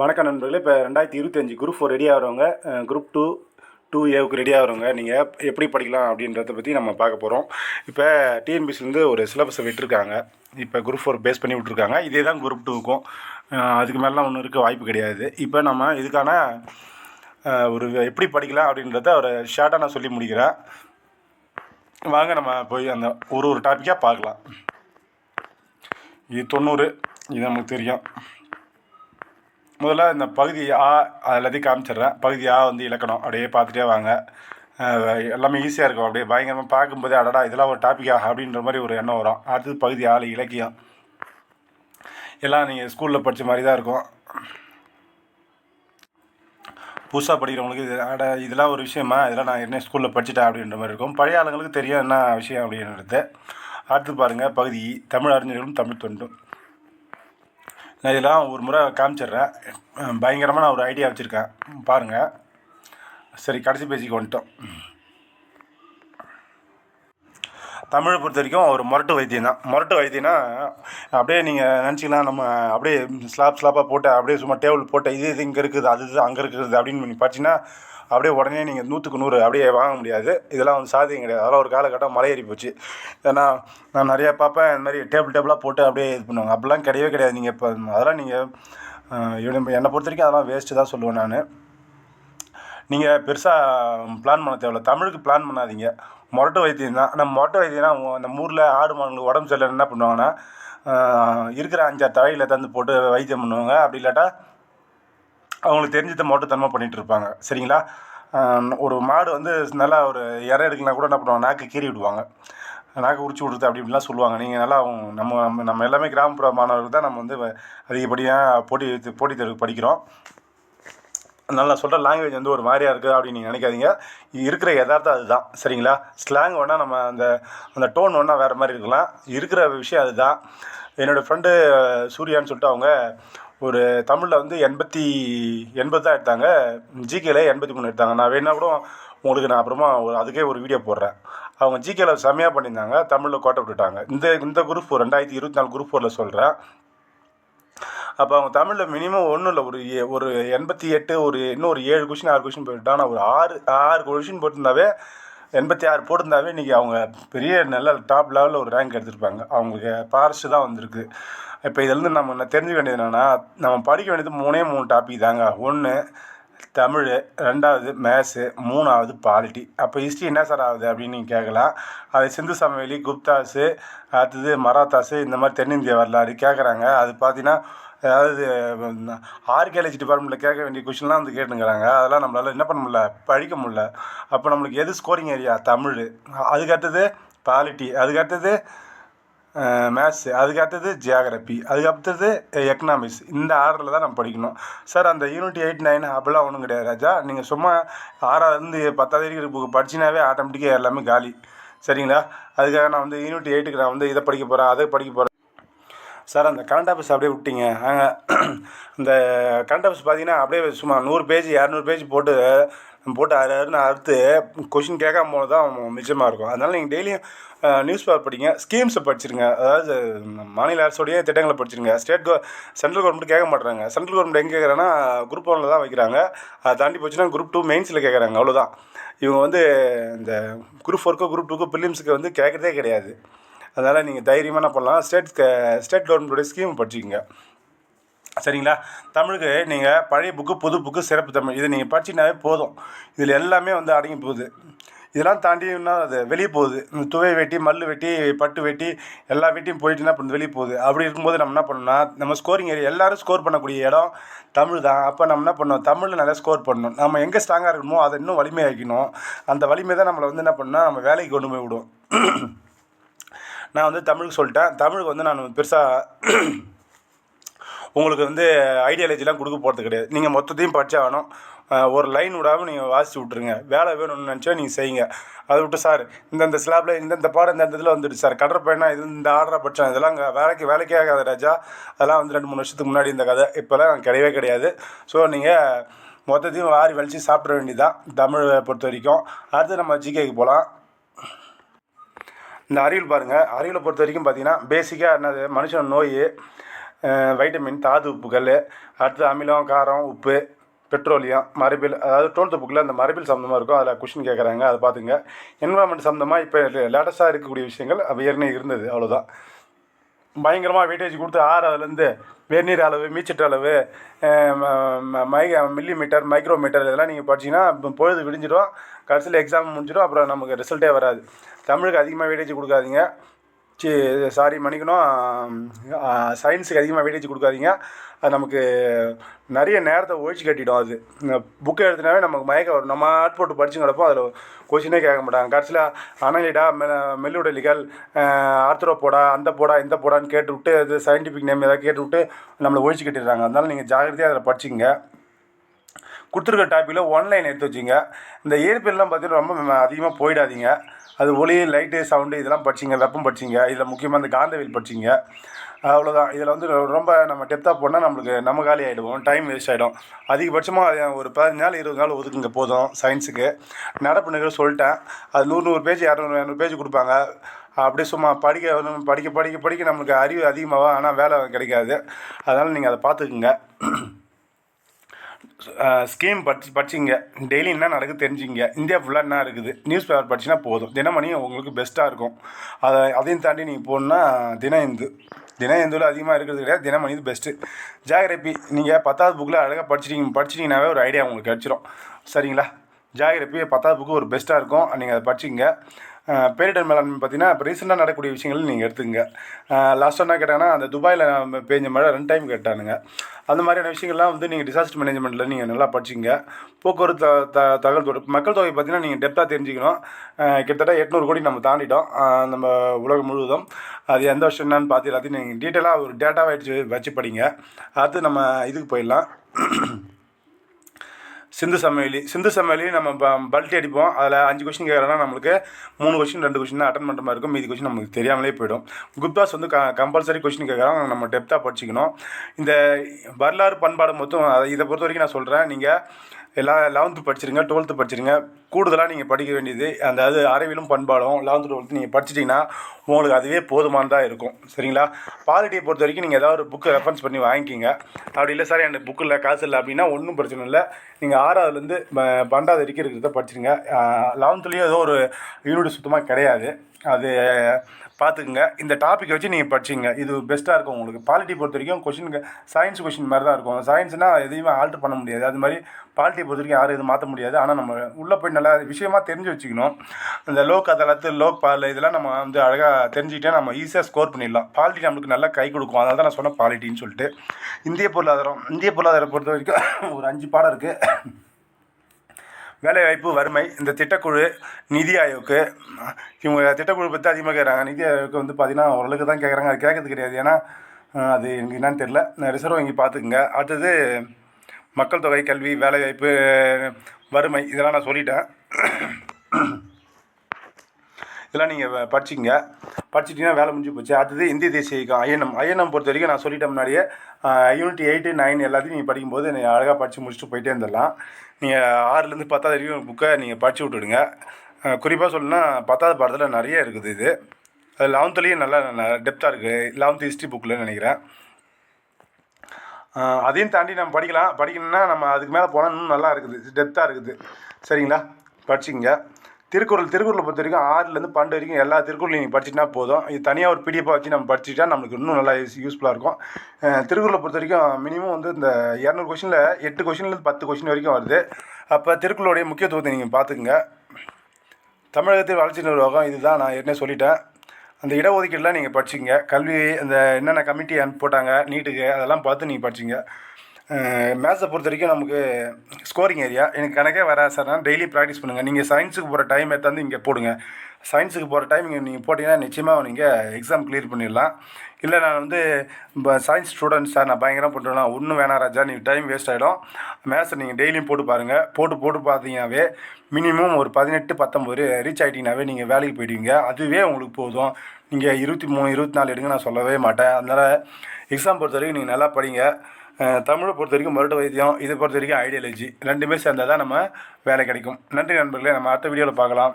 வணக்கம் நண்பர்களே. இப்போ ரெண்டாயிரத்தி இருபத்தஞ்சி குரூப் ஃபோர் ரெடி ஆகிறவங்க குரூப் டூ டூ ஏவுக்கு ரெடி ஆகிறவங்க நீங்கள் எப்படி படிக்கலாம் அப்படின்றத பற்றி நம்ம பார்க்க போகிறோம் இப்போ டிஎன்பிசிலேருந்து ஒரு சிலபஸை விட்டுருக்காங்க. இப்போ குரூப் ஃபோர் பேஸ் பண்ணி விட்ருக்காங்க இதே தான் குரூப் டூக்கும் அதுக்கு மேலாம் ஒன்றும் இருக்க வாய்ப்பு கிடையாது. இப்போ நம்ம இதுக்கான ஒரு எப்படி படிக்கலாம் அப்படின்றத ஒரு ஷார்ட்டாக நான் சொல்லி முடிக்கிறேன். வாங்க நம்ம போய் அந்த ஒரு ஒரு டாப்பிக்காக பார்க்கலாம். இது தொண்ணூறு. இது நமக்கு தெரியும். முதல்ல இந்த பகுதி ஆ அது எல்லாத்தையும் காமிச்சிடுறேன். பகுதி ஆ வந்து இலக்கணம். அப்படியே பார்த்துட்டே வாங்க. எல்லாமே ஈஸியாக இருக்கும். அப்படியே பயங்கரமாக பார்க்கும்போதே அடடா இதெல்லாம் ஒரு டாப்பிக்கா அப்படின்ற மாதிரி ஒரு எண்ணம் வரும். அடுத்தது பகுதி ஆள் இலக்கியம். எல்லாம் நீங்கள் ஸ்கூலில் படித்த மாதிரி தான் இருக்கும். புதுசாக படிக்கிறவங்களுக்கு இது அட இதெல்லாம் ஒரு விஷயமா? இதெல்லாம் நான் என்ன ஸ்கூலில் படிச்சுட்டேன் அப்படின்ற மாதிரி இருக்கும். பழைய ஆளுங்களுக்கு தெரியும் என்ன விஷயம் அப்படின்றது அடுத்து பாருங்கள் பகுதி தமிழ் அறிஞர்களும் தமிழ் தொண்டும். நான் இதெல்லாம் ஒரு முறை காமிச்சிடுறேன். பயங்கரமாக நான் ஒரு ஐடியா வச்சுருக்கேன். பாருங்கள் சரி கடைசி பேசிக்கு வந்துட்டோம். தமிழை பொறுத்த வரைக்கும் ஒரு முரட்டு வைத்தியம் தான் முரட்டு வைத்தியம்னா அப்படியே நீங்கள் நினச்சிக்கலாம் நம்ம அப்படியே ஸ்லாப் ஸ்லாப்பாக போட்டு அப்படியே சும்மா டேபிள் போட்டு இது இது இங்கே இருக்குது அது இது அங்கே இருக்குது அப்படின்னு நீங்கள் பார்த்தீங்கன்னா அப்படியே உடனே நீங்கள் நூற்றுக்கு நூறு அப்படியே வாங்க முடியாது. இதெல்லாம் வந்து சாத்தியம் கிடையாது. அதெல்லாம் ஒரு காலகட்டம் மலையேறி போச்சு. ஏன்னா நான் நிறையா பார்ப்பேன் இந்த மாதிரி டேபிள் டேபிளாக போட்டு அப்படியே இது பண்ணுவாங்க. அப்படிலாம் கிடையவே கிடையாது. நீங்கள் இப்போ அதெல்லாம் நீங்கள் என்னை பொறுத்த வரைக்கும் அதெல்லாம் வேஸ்ட்டு தான் சொல்லுவேன் நான். நீங்கள் பெருசாக பிளான் பண்ண தேவையில்ல. தமிழுக்கு பிளான் பண்ணாதீங்க. மொரட்டு வைத்தியம் தான் நம்ம மொரட்டு வைத்தியம்னா நம்ம ஊரில் ஆடு மாடுங்களுக்கு உடம்பு சரியில்லை என்ன பண்ணுவாங்கன்னா இருக்கிற அஞ்சாறு தழையில் தந்து போட்டு வைத்தியம் பண்ணுவாங்க. அப்படி இல்லாட்டா அவங்களுக்கு தெரிஞ்சதை மொட்டைத்தனமாக பண்ணிகிட்டு இருப்பாங்க. சரிங்களா? ஒரு மாடு வந்து நல்லா ஒரு இறை எடுக்கலாம் கூட என்ன பண்ணுவாங்க நாக்கு கீறி விடுவாங்க. நாக்கு உரிச்சு விடுறது அப்படி இப்படிலாம் சொல்லுவாங்க. நீங்கள் நல்லா அவங்க- நம்ம நம்ம நம்ம எல்லாமே கிராமப்புற மாணவர்கள் தான் நம்ம வந்து அதிகப்படியாக போட்டி போட்டித் தேர்வு படிக்கிறோம். நல்லா சொல்கிற லாங்குவேஜ் வந்து ஒரு மாதிரியாக இருக்குது அப்படின்னு நீங்கள் நினைக்காதீங்க. இது இருக்கிற யதார்த்தம் அதுதான். சரிங்களா? ஸ்லாங் வேணால் நம்ம அந்த அந்த டோன் வேணால் வேறு மாதிரி இருக்கலாம். இருக்கிற விஷயம் அதுதான். என்னோடய ஃப்ரெண்டு சூர்யான்னு சொல்லிட்டு அவங்க ஒரு தமிழில் வந்து எண்பத்தி எண்பது தான் எடுத்தாங்க. ஜிகேல எண்பத்தி மூணு எடுத்தாங்க. நான் வேணா கூட உங்களுக்கு நான் அப்புறமா ஒரு அதுக்கே ஒரு வீடியோ போடுறேன். அவங்க ஜிகேல செம்மையாக பண்ணியிருந்தாங்க. தமிழில் கோட்டை விட்டுட்டாங்க. இந்த இந்த குரூப் ஃபோர் ரெண்டாயிரத்தி இருபத்தி நாலு குரூப் ஃபோரில் சொல்கிறேன் அப்போ அவங்க தமிழில் மினிமம் ஒன்றும் இல்லை. ஒரு ஏ- ஒரு எண்பத்தி எட்டு ஒரு இன்னும் ஒரு ஏழு கொஷின் ஆறு கொஷின் போயிட்டாங்க ஒரு ஆறு ஆறு கொஷின் போட்டிருந்தாவே எண்பத்தி ஆறு போட்டிருந்தாவே இன்றைக்கி அவங்க பெரிய நல்ல டாப் லெவலில் ஒரு ரேங்க் எடுத்திருப்பாங்க. அவங்களுக்கு பாரிசு தான் வந்திருக்கு. இப்போ இதுலேருந்து நம்ம என்ன தெரிஞ்சுக்க வேண்டியது என்னென்னா நம்ம படிக்க வேண்டியது மூணே மூணு டாபிக் தாங்க. ஒன்று தமிழ் ரெண்டாவது மேத்ஸு மூணாவது பாலிட்டி அப்போ ஹிஸ்ட்ரி என்ன சார் ஆகுது அப்படின்னு நீங்கள் கேட்கலாம். அது சிந்து சமவெளி குப்தாஸு அடுத்தது மராத்தாஸு இந்த மாதிரி தென்னிந்திய வரலாறு கேட்குறாங்க. அது பார்த்தீங்கன்னா அதாவது ஆர்கியாலஜி டிபார்ட்மெண்ட்டில் கேட்க வேண்டிய கொஷின்லாம் வந்து கேட்டுங்கிறாங்க அதெல்லாம் நம்மளால் என்ன பண்ண முடியல? படிக்க முடில அப்போ நம்மளுக்கு எது ஸ்கோரிங் ஏரியா தமிழ். அதுக்கடுத்தது பாலிட்டி அதுக்கடுத்தது மேத்ஸு அதுக்கு ஜியாகிரபி அதுக்கடுத்தது எக்கனாமிக்ஸ் இந்த ஆர்டரில் தான் நம்ம படிக்கணும். சார் அந்த யூனிட் எயிட் நைன் அப்படிலாம் ஒன்றும் கிடையாது ராஜா. நீங்கள் சும்மா ஆறாவதுலேருந்து பத்தாவது இருக்கிற புக்கு படிச்சினாவே ஆட்டோமேட்டிக்காக எல்லாமே காலி. சரிங்களா? அதுக்காக நான் வந்து யூனிட் எயிட்டுக்கு நான் வந்து இதை படிக்க போகிறேன் அதை படிக்க போகிறேன் சார் அந்த கரண்ட் ஆஃபீஸ் அப்படியே விட்டீங்க. நாங்கள் இந்த கரண்ட் ஆஃபீஸ் பார்த்தீங்கன்னா அப்படியே சும்மா நூறு பேஜ் இரநூறு பேஜ் போட்டு போட்டு அறு அறுன்னு அறுத்து கொஷின் கேட்காம போது தான் மிச்சமாக இருக்கும். அதனால் நீங்கள் டெய்லியும் நியூஸ் பேப்பர் படிங்க. ஸ்கீம்ஸை படிச்சிருங்க. அதாவது மாநில அரசுடைய திட்டங்களை படிச்சிருங்க. ஸ்டேட் கோ சென்ட்ரல் கவர்மெண்ட் கேட்க மாட்டுறாங்க. சென்ட்ரல் கவர்மெண்ட் எங்கே கேட்குறாங்கன்னா குரூப் ஒனில் தான் வைக்கிறாங்க. அதை தாண்டி போச்சுன்னா குரூப் டூ மெயின்ஸில் கேட்குறாங்க. அவ்வளோதான் இவங்க வந்து இந்த குரூப் ஃபோர்க்கோ குரூப் டூக்கோ ப்ரிலிம்ஸுக்கு வந்து கேட்குறதே கிடையாது. அதனால் நீங்கள் தைரியமாக என்ன பண்ணலாம் ஸ்டேட் ஸ்டேட் கவர்மெண்ட்டுடைய ஸ்கீம் படிச்சுக்கோங்க. சரிங்களா? தமிழுக்கு நீங்கள் பழைய புக்கு புது புக்கு சிறப்பு தமிழ். இதை நீங்கள் படிச்சினாவே போதும். இதில் எல்லாமே வந்து அடங்கி போகுது. இதெல்லாம் தாண்டி இன்னும் அது வெளியே போகுது. இந்த துவை வெட்டி மல்லு வெட்டி பட்டு வெட்டி எல்லா வெட்டியும் போயிட்டு என்ன பண்ணுது? வெளியே போகுது. அப்படி இருக்கும்போது நம்ம என்ன பண்ணணும்னா நம்ம ஸ்கோரிங் ஏரியா எல்லாரும் ஸ்கோர் பண்ணக்கூடிய இடம் தமிழ் தான். அப்போ நம்ம என்ன பண்ணணும்? தமிழில் நல்லா ஸ்கோர் பண்ணணும். நம்ம எங்கே ஸ்ட்ராங்காக இருக்கணுமோ அதை இன்னும் வலிமையாக்கணும் அந்த வலிமை தான் நம்மளை வந்து என்ன பண்ணால் நம்ம வேலைக்கு கொண்டு போய் விடும். நான் வந்து தமிழுக்கு சொல்லிட்டேன். தமிழுக்கு வந்து நான் பெருசாக உங்களுக்கு வந்து ஐடியாலஜிலாம் கொடுக்க போகிறது கிடையாது. நீங்கள் மொத்தத்தையும் படிச்சாகணும் வேணும் ஒரு லைன் விடாமல் நீங்கள் வாசித்து விட்ருங்க வேலை வேணும்னு நினச்சா நீங்கள் செய்யுங்க. அதை விட்டு சார் இந்தந்த ஸ்லாப்பில் இந்தந்த பாடம் இந்த இதில் வந்துடுச்சு சார். கடற்பயணம் இது இந்த ஆர்டரை படித்தேன் இதெல்லாம் அங்கே வேலைக்கு வேலைக்கே ஆகாது ராஜா. அதெல்லாம் வந்து ரெண்டு மூணு வருஷத்துக்கு முன்னாடி இந்த கதை. இப்போல்லாம் கிடையவே கிடையாது. ஸோ நீங்கள் மொத்தத்தையும் வாரி வலித்து சாப்பிட வேண்டியதுதான் தமிழை பொறுத்த வரைக்கும். அடுத்து நம்ம ஜிகேக்கு போகலாம் இந்த அறிவியல் பாருங்கள் அறிவியலை பொறுத்த வரைக்கும் பார்த்தீங்கன்னா பேசிக்காக என்னது? மனுஷன் நோய் வைட்டமின் தாது உப்புகள் அடுத்து அமிலம் காரம் உப்பு பெட்ரோலியம் மரபில் அதாவது டுவெல்த்து புக்கில் அந்த மரபில் சம்மந்தமாக இருக்கும். அதில் கொஷின் கேட்குறாங்க அதை பார்த்துங்க என்வரான்மெண்ட் சம்மந்தமாக இப்போ லேட்டஸ்ட்டாக இருக்கக்கூடிய விஷயங்கள் அது ஏற்கனவே இருந்தது. அவ்வளோதான் பயங்கரமாக வெயிட்டேஜ் கொடுத்து ஆறதுலேருந்து வெந்நீர் அளவு மீச்சட்டு அளவு மை மில்லி மீட்டர் மைக்ரோ மீட்டர் இதெல்லாம் நீங்கள் படிச்சீங்கன்னா இப்போ பொழுது விடிஞ்சிடும். கடைசியில் எக்ஸாம் முடிஞ்சிடும். அப்புறம் நமக்கு ரிசல்ட்டே வராது. தமிழுக்கு அதிகமாக வெயிட்டேஜ் கொடுக்காதீங்க. சி சாரி மன்னிக்கணும். சயின்ஸுக்கு அதிகமாக வெயிட்டேஜ் கொடுக்காதீங்க. அது நமக்கு நிறைய நேரத்தை ஒழிச்சு கட்டிடும் அது. புக்கை எடுத்தினாவே நமக்கு மயக்கம் வரும். நம்ம ஆட் போட்டு படிச்சு கிடப்போம் அதில் கொஷினே கேட்க மாட்டாங்க. கடைசியில் அனலிடா மெ மெல்லுடலிகள் ஆர்த்ரோபோடா அந்த போடா இந்த போடான்னு கேட்டுவிட்டு அது சயின்டிஃபிக் நேம் ஏதாவது கேட்டுவிட்டு நம்மளை ஒழிச்சு கட்டிடுறாங்க. அதனால் நீங்கள் ஜாகிரதையாக அதில் படிச்சிங்க கொடுத்துருக்க டாப்பிக்கில் ஒன்லைன் எடுத்து வச்சிங்க. இந்த இயற்பியல்லாம் பார்த்தீங்கன்னா ரொம்ப அதிகமாக போயிடாதீங்க. அது ஒளி லைட்டு சவுண்டு இதெல்லாம் படிச்சிங்க ரப்பம் படிச்சிங்க. இதில் முக்கியமாக இந்த காந்தவியல் படிச்சிங்க. அவ்வளோதான் இதில் வந்து ரொம்ப நம்ம டெப்த்தாக போனால் நம்மளுக்கு நம்ம காலி ஆகிடுவோம் டைம் வேஸ்ட் ஆகிடும் அதிகபட்சமாக ஒரு பதினஞ்சு நாள் இருபது நாள் ஒதுக்குங்க போதும் சயின்ஸுக்கு நடப்பு நிகழ்வு சொல்லிட்டேன். அது நூறு நூறு பேஜ் இரநூறு இரநூறு பேஜ் கொடுப்பாங்க. அப்படியே சும்மா படிக்க படிக்க படிக்க படிக்க நம்மளுக்கு அறிவு அதிகமாகும் ஆனால் வேலை கிடைக்காது. அதனால் நீங்கள் அதை பார்த்துக்குங்க. ஸ்கீம் படிச்சு படிச்சிங்க. டெய்லி என்ன நடக்குது தெரிஞ்சுங்க இந்தியா ஃபுல்லாக என்ன இருக்குது? நியூஸ் பேப்பர் படிச்சிங்கன்னா போதும். தினமணி உங்களுக்கு பெஸ்ட்டாக இருக்கும். அதை அதையும் தாண்டி நீங்கள் போகணுன்னா தின இந்து தின இந்துவில் அதிகமாக இருக்கிறது கிடையாது. தினமணி இது பெஸ்ட்டு ஜாகிரபி நீங்கள் பத்தாவது புக்கில் அழகாக படிச்சிட்டிங்க படிச்சிட்டிங்கனாவே ஒரு ஐடியா உங்களுக்கு கிடச்சிரும். சரிங்களா? ஜாகிரபி பத்தாவது புக்கு ஒரு பெஸ்ட்டாக இருக்கும். நீங்கள் அதை படிச்சிங்க பேரிடர் மேலாண்மை பார்த்தீங்கன்னா இப்போ ரீசெண்டாக நடக்கக்கூடிய விஷயங்கள் நீங்கள் எடுத்துங்க லாஸ்ட் என்ன கேட்டாங்கன்னா அந்த துபாயில் பெஞ்ச மழை ரெண்டு டைம் கேட்டானுங்க. அந்த மாதிரியான விஷயங்கள்லாம் வந்து நீங்கள் டிசாஸ்டர் மேனேஜ்மெண்ட்டில் நீங்கள் நல்லா படிச்சிங்க. போக்குவரத்து த தகவல் தொடர்பு மக்கள் தொகை பார்த்தீங்கன்னா நீங்கள் டெப்த்தாக தெரிஞ்சுக்கணும். கிட்டத்தட்ட எட்நூறு கோடி நம்ம தாண்டிட்டோம். நம்ம உலகம் முழுவதும். அது எந்த வருஷம் என்னன்னு பார்த்து எல்லாத்தையும் நீங்கள் டீட்டெயிலாக ஒரு டேட்டாவை வச்சு வச்சு படிங்க. அடுத்து நம்ம இதுக்கு போயிடலாம். சிந்து சமையலி சிந்து சமையலி நம்ம ப பல்ட்டி அடிப்போம். அதில் அஞ்சு கொஷின் கேட்குறோன்னா நம்மளுக்கு மூணு கொஷின் ரெண்டு கொஷின் தான் அட்டன் பண்ணுற மாதிரி இருக்கும். மீதி கொஷின் நமக்கு தெரியாமலே போயிடும். குப்தாஸ் வந்து க கம்பல்சரி கொஷின் கேட்குறோம் நம்ம டெப்த்தாக படிச்சுக்கணும். இந்த வரலாறு பண்பாடு மொத்தம் அதை இதை பொறுத்த வரைக்கும் நான் சொல்கிறேன் நீங்கள் எல்லா லெவன்த்து படிச்சிருங்க டுவெல்த்து படிச்சிருங்க கூடுதலாக நீங்கள் படிக்க வேண்டியது அந்த அது பண்பாடும் லெவன்த்து டுவெல்த்து நீங்கள் படிச்சிட்டிங்கன்னா உங்களுக்கு அதுவே போதுமானதாக இருக்கும். சரிங்களா? பாலிட்டியை பொறுத்த வரைக்கும் நீங்கள் ஏதாவது ஒரு புக்கை ரெஃபரன்ஸ் பண்ணி வாங்கிக்கிங்க. அப்படி இல்லை சார் எனக்கு புக்கு இல்லை காசு இல்லை அப்படின்னா ஒன்றும் பிரச்சனை இல்லை. நீங்கள் ஆறாவதுலேருந்து ப- பன்னெண்டாவது வரைக்கும் இருக்கிறத படிச்சிருங்க. லெவன்த்துலேயும் ஏதோ ஒரு யூனிட் சுத்தமாக கிடையாது. அது பார்த்துக்குங்க. இந்த டாப்பிக்கை வச்சு நீங்கள் படிச்சிங்க. இது பெஸ்ட்டாக இருக்கும் உங்களுக்கு. பாலிட்டி பொறுத்த வரைக்கும் கொஷின் சயின்ஸ் கொஷின் மாதிரி தான் இருக்கும் சயின்ஸ்னால் எதையுமே ஆல்ட்ரு பண்ண முடியாது. அது மாதிரி பாலிட்டி பொறுத்த வரைக்கும் யாரும் எதுவும் மாற்ற முடியாது. ஆனால் நம்ம உள்ளே போய் நல்லா விஷயமா தெரிஞ்சு வச்சுக்கணும். இந்த லோக் அதலத்து லோக் பால் இதெல்லாம் நம்ம வந்து அழகாக தெரிஞ்சுக்கிட்டே நம்ம ஈஸியாக ஸ்கோர் பண்ணிடலாம். பாலிட்டி நம்மளுக்கு நல்லா கை கொடுக்கும். அதனால தான் நான் சொன்னேன் பாலிட்டின்னு சொல்லிட்டு. இந்திய பொருளாதாரம் இந்திய பொருளாதாரம் பொறுத்த வரைக்கும் ஒரு அஞ்சு பாடம் இருக்குது வேலைவாய்ப்பு வறுமை இந்த திட்டக்குழு நிதி ஆயோக்கு இவங்க திட்டக்குழு பற்றி அதிகமாக கேட்குறாங்க நிதி ஆயோக்கு வந்து பார்த்திங்கன்னா ஓரளவுக்கு தான் கேட்குறாங்க அது கேட்கறது கிடையாது. ஏன்னா அது எனக்கு என்னன்னு தெரில ரிசர்வ் வங்கி பார்த்துக்குங்க அடுத்தது மக்கள் தொகை கல்வி வேலைவாய்ப்பு வறுமை இதெல்லாம் நான் சொல்லிட்டேன். இதெல்லாம் நீங்கள் படிச்சிங்க படிச்சிட்டிங்கன்னா வேலை முடிஞ்சு போச்சு. அடுத்தது இந்திய தேசிய இயக்கம் ஐஎன்எம். ஐஎன்எம் பொறுத்த வரைக்கும் நான் சொல்லிட்டேன் முன்னாடியே யூனிட் எயிட்டு நைன் எல்லாத்தையும் நீங்கள் படிக்கும்போது நீங்கள் அழகாக படித்து முடிச்சுட்டு போயிட்டே இருந்துடலாம். நீங்கள் ஆறுலேருந்து பத்தாவது வரைக்கும் புக்கை நீங்கள் படித்து விட்டுடுங்க. குறிப்பாக சொல்லணும்னா பத்தாவது பாடத்தில் நிறைய இருக்குது இது. அது லெவன்த்துலேயும் நல்லா டெப்த்தாக இருக்குது லெவன்த்து ஹிஸ்ட்ரி புக்கில் நினைக்கிறேன். அதையும் தாண்டி நம்ம படிக்கலாம். படிக்கணும்னா நம்ம அதுக்கு மேலே போனால் இன்னும் நல்லா இருக்குது. டெப்த்தாக இருக்குது. சரிங்களா? படிச்சிங்க திருக்குறள் திருக்குறளை பொறுத்த வரைக்கும் ஆறுலேருந்து பன்னெண்டு வரைக்கும் எல்லா திருக்குறளையும் நீங்கள் படிச்சுட்டா போதும். இது தனியாக ஒரு பிடிஎஃபாக வச்சு நம்ம படிச்சுட்டா நம்மளுக்கு இன்னும் நல்லா யூஸ் யூஸ்ஃபுல்லாக இருக்கும். திருக்குறளை பொறுத்த வரைக்கும் மினிமம் வந்து இந்த இரநூறு கொஷினில் எட்டு கொஷின்லேருந்து பத்து கொஷின் வரைக்கும் வருது. அப்போ திருக்குறளுடைய முக்கியத்துவத்தை நீங்கள் பார்த்துக்குங்க. தமிழகத்தில் வளர்ச்சி நிர்வாகம் இதுதான் நான் ஏற்கனவே சொல்லிட்டேன். அந்த இடஒதுக்கீடுலாம் நீங்கள் படிச்சிங்க கல்வி அந்த என்னென்ன கமிட்டி அனுப்பி போட்டாங்க நீட்டுக்கு அதெல்லாம் பார்த்து நீங்கள் படிச்சிங்க மேத்ஸை பொறுத்த வரைக்கும் நமக்கு ஸ்கோரிங் ஏரியா எனக்கு கணக்கே வராது சார் நான் டெய்லி ப்ராக்டிஸ் பண்ணுங்கள் நீங்கள் சயின்ஸுக்கு போகிற டைம் எடுத்தாந்து இங்கே போடுங்க. சயின்ஸுக்கு போகிற டைம் இங்கே நீங்கள் போட்டிங்கன்னா நிச்சயமாக நீங்கள் எக்ஸாம் கிளியர் பண்ணிடலாம். இல்லை நான் வந்து இப்போ சயின்ஸ் ஸ்டூடெண்ட் சார் நான் பயங்கரம் பண்ணுறேன் ஒன்றும் வேணாம் ராஜா. நீங்கள் டைம் வேஸ்ட் ஆகிடும் மேத்ஸை நீங்கள் டெய்லியும் போட்டு பாருங்கள் போட்டு போட்டு பார்த்தீங்கன்னாவே மினிமம் ஒரு பதினெட்டு பத்தொம்பது ரீச் ஆகிட்டீங்கனாவே நீங்கள் வேலைக்கு போயிடுவீங்க. அதுவே உங்களுக்கு போதும். நீங்கள் இருபத்தி மூணு இருபத்தி நாலு எடுங்க நான் சொல்லவே மாட்டேன். அதனால் எக்ஸாம் பொறுத்த வரைக்கும் நீங்கள் நல்லா படிங்க. தமிழை பொறுத்த வரைக்கும் மருட்டு வைத்தியம் இதை பொறுத்த வரைக்கும் ஐடியாலஜி ரெண்டுமே சேர்ந்தால் தான் நம்ம வேலை கிடைக்கும். நன்றி நண்பர்களே நம்ம அடுத்த வீடியோவில் பார்க்கலாம்.